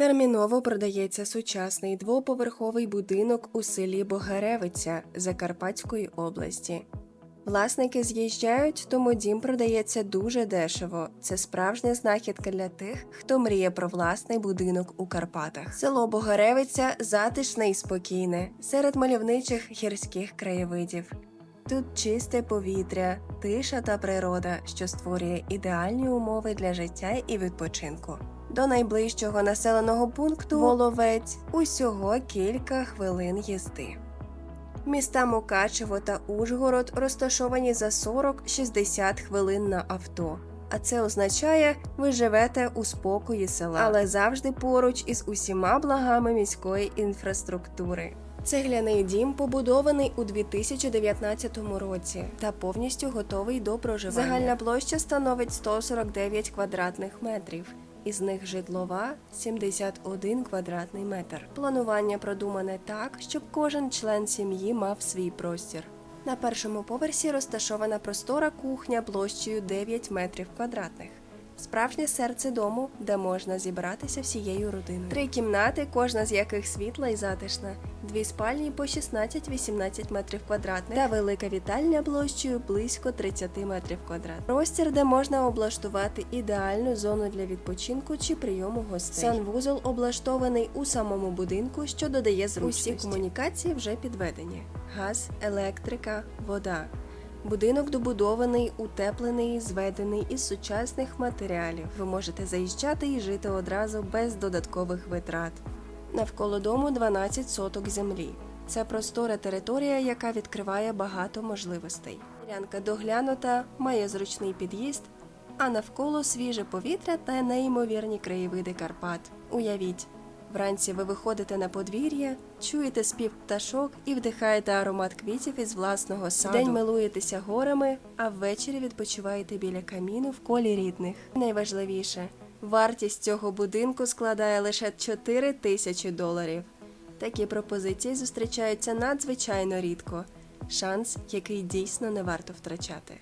Терміново продається сучасний двоповерховий будинок у селі Богаревиця Закарпатської області. Власники з'їжджають, тому дім продається дуже дешево. Це справжня знахідка для тих, хто мріє про власний будинок у Карпатах. Село Богаревиця затишне і спокійне, серед мальовничих гірських краєвидів. Тут чисте повітря, тиша та природа, що створює ідеальні умови для життя і відпочинку. До найближчого населеного пункту Воловець усього кілька хвилин їзди. Міста Мукачево та Ужгород розташовані за 40-60 хвилин на авто. А це означає, ви живете у спокої села, але завжди поруч із усіма благами міської інфраструктури. Цегляний дім побудований у 2019 році та повністю готовий до проживання. Загальна площа становить 149 квадратних метрів. Із них житлова 71 квадратний метр. Планування продумане так, щоб кожен член сім'ї мав свій простір. На першому поверсі розташована простора кухня площею 9 метрів квадратних. Справжнє серце дому, де можна зібратися всією родиною. Три кімнати, кожна з яких світла і затишна, дві спальні по 16-18 метрів квадратних та велика вітальня площею близько 30 метрів квадратних. Простір, де можна облаштувати ідеальну зону для відпочинку чи прийому гостей. Санвузол облаштований у самому будинку, що додає зручності. Усі комунікації вже підведені: газ, електрика, вода. Будинок добудований, утеплений, зведений із сучасних матеріалів. Ви можете заїжджати і жити одразу без додаткових витрат. Навколо дому 12 соток землі. Це простора територія, яка відкриває багато можливостей. Ділянка доглянута, має зручний під'їзд, а навколо свіже повітря та неймовірні краєвиди Карпат. Уявіть, Вранці ви виходите на подвір'я, чуєте спів пташок і вдихаєте аромат квітів із власного саду. День милуєтеся горами, а ввечері відпочиваєте біля каміну в колі рідних. Найважливіше, вартість цього будинку складає лише 4 тисячі доларів. Такі пропозиції зустрічаються надзвичайно рідко. Шанс, який дійсно не варто втрачати.